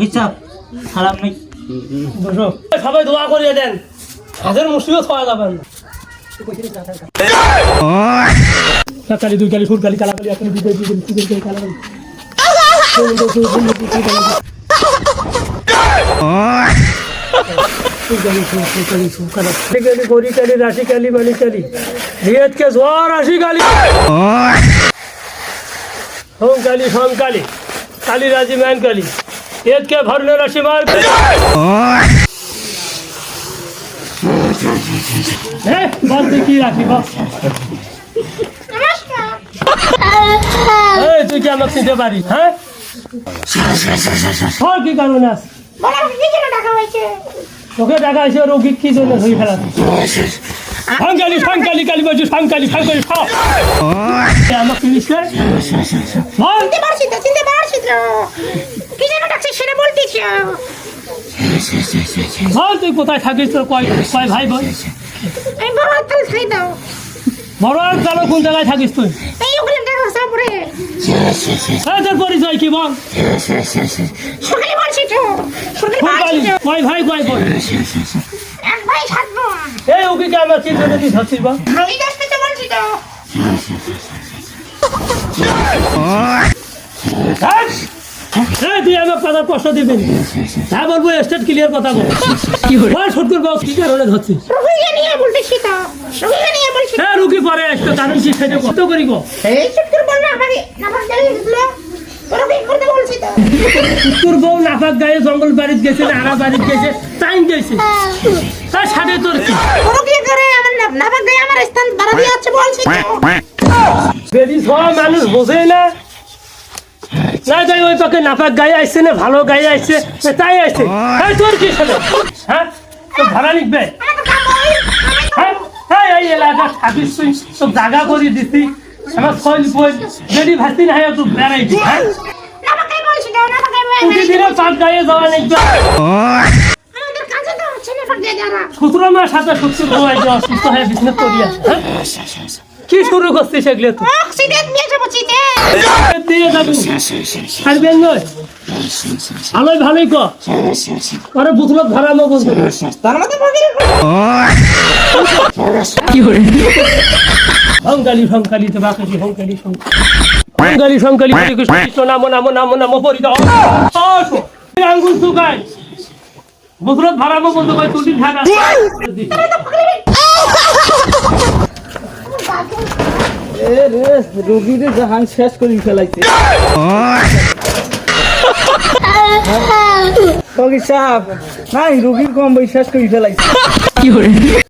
হিসাব খারাপ নেই। সবাই দোয়া করিয়ে দেন। হাজার মুশকিল খাওয়া যাবেন দুই কালি ফুল কালি কালা কালি আপনি দুই কালি দুই কালি কালা কালি কালি রাশি কালি জ্বর, রাশি কালি হোম কালি সোম কালি কালি, রাজি, ম্যান কালি काली রিয়ত के भरने राशि मार হ্যাঁ বল তুই কি রাখি বল এই, তুই কি আমাকে চিনতে পারিস হ্যাঁ তোর কি কারণ আছে তোকে দেখা হয়েছে রোগী কি জন্য ধরে ফেলা সাংকালি সাংকালি কালি বলছি সাংকালি সাংকালি খাও আমাকে চিনিস না? বল চিনতে পারছি তো চিনতে পারছি বল তুই কোথায় থাকিস তোর কয় কয় ভাই বোন আমি বড় তাল খাই দাও বড় আর কোন জায়গায় থাকিস তুই? এই ওখানে দেখো সাপরে এই তোর পরিচয় কি বল? সকালে বলছি তো সকালে কয় ভাই কয় বোন? এক ভাই সাত বোন। এই ওকে আমার চিন্তা দেখতে তো বলছি তো এই তুই আমার কথা কষ্ট দিবি। হ্যাঁ বলব স্টেট ক্লিয়ার কথা বল। কি হল কি কারণে ধরছিস? রুগীকে নিয়ে রুগীকে বলছি হ্যাঁ রুগী পরে আসতো কি কত করি গো এই চুটকুর বলবে আমাকে নামাজ গেলে দিল রুগী করতে বলছি তো? তোর বউ নাফাক গায়ে জঙ্গল বাড়িতে গেছে না আড়া বাড়িতে গেছে টাইম গেছে। তার সাথে তোর কি? করে আমার নামাজ গিয়ে আমার স্থান বাড়া দিয়ে আছে বলছি বেদি সব মানুষ বোঝে না। না তাই ওই পাকে নাপাক গায়ে আসছে না ভালো গায়ে আসছে তাই আসছে এই তোর কি ছেলে? হ্যাঁ? তো ভাড়া হ্যাঁ হ্যাঁ? এই এলাকা থাকিস তুই। তো জায়গা করে দিছি। আমার ছয় বই যদি ভাসি না হয় তুই বেড়াইছি হ্যাঁ? পাক গায়ে যাওয়া অসুস্থ হয়ে বিছনে করি আছে হ্যাঁ? কি শুরু করছিস এগুলো তুই অক্সিডেন্ট নিয়ে যাব ভালোই ভালোই ক আরে বুতলত ধরানো বলতো তার মধ্যে হংকালি হংকালি হংকালি হংকালি হংকালি হরে কৃষ্ণ নাম নাম নাম নাম পরিত আঙ্গুল শুকায় বুতলত ধরানো বলতো ভাই তুলি থাকা রোগীদের জাহান শেষ করে ফেলাইছে। ফকির সাহেব নাই রোগীর কম বই শেষ করে ফেলাইছে।